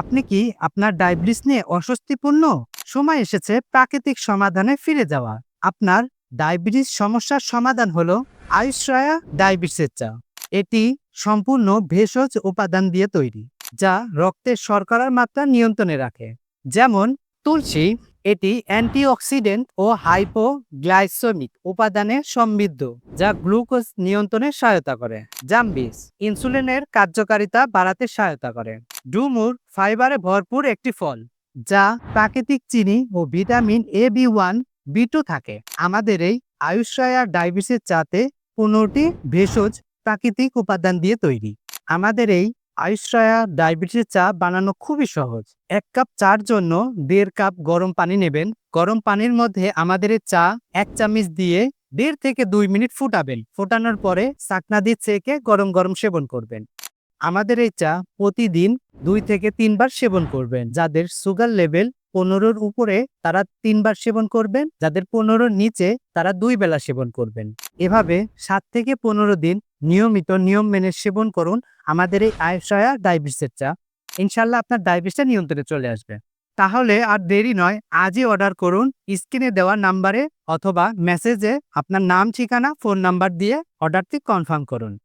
আপনি কি আপনার ডায়াবেটিস নিয়ে অস্বস্তিপূর্ণ? সময় এসেছে প্রাকৃতিক সমাধানে ফিরে যাওয়া। আপনার ডায়াবেটিস সমস্যার সমাধান হলো আয়ুশ্রয়া ডায়াবেটিসের চা। এটি সম্পূর্ণ ভেষজ উপাদান দিয়ে তৈরি, যা রক্তের শর্করার মাত্রা নিয়ন্ত্রণে রাখে। যেমন তুলসী, এটি অ্যান্টিঅক্সিডেন্ট ও হাইপোগ্লাইসেমিক উপাদানে সমৃদ্ধ, যা গ্লুকোজ নিয়ন্ত্রণে সহায়তা করে। জাম্বিস, ইনসুলিনের কার্যকারিতা বাড়াতে সহায়তা করে। ডুমুর ফাইবারে ভরপুর একটি ফল, যা প্রাকৃতিক চিনি ও vitamin A B one, B two থাকে। আমাদের এই আয়ুষ্রায়া ডায়াবেটিসের চাতে পনেরোটি ভেষজ প্রাকৃতিক উপাদান দিয়ে তৈরি। আমাদের এই আয়ুশ্রয়া ডায়াবেটিসের চা বানানো খুবই সহজ। এক কাপ চার জন্য দেড় কাপ গরম পানি নেবেন। গরম পানির মধ্যে আমাদের এই চা এক চামচ দিয়ে দেড় থেকে দুই মিনিট ফুটাবেন। ফোটানোর পরে চাকনা দিয়ে চেকে গরম গরম সেবন করবেন। আমাদের এই চা প্রতিদিন দুই থেকে তিনবার সেবন করবেন। যাদের সুগার লেভেল পনেরোর উপরে, তারা তিনবার সেবন করবেন। যাদের পনেরোর নিচে, তারা দুই বেলা সেবন করবেন। এভাবে সাত থেকে পনেরো দিন নিয়মিত নিয়ম মেনে সেবন করুন আমাদের এই আয়সয়া ডায়াবেটিসের চা। ইনশাল্লাহ আপনার ডায়াবেটিসটা নিয়ন্ত্রণে চলে আসবে। তাহলে আর দেরি নয়, আজই অর্ডার করুন, স্ক্রিনে দেওয়া নাম্বারে অথবা মেসেজে আপনার নাম, ঠিকানা ফোন নাম্বার দিয়ে অর্ডারটি কনফার্ম করুন।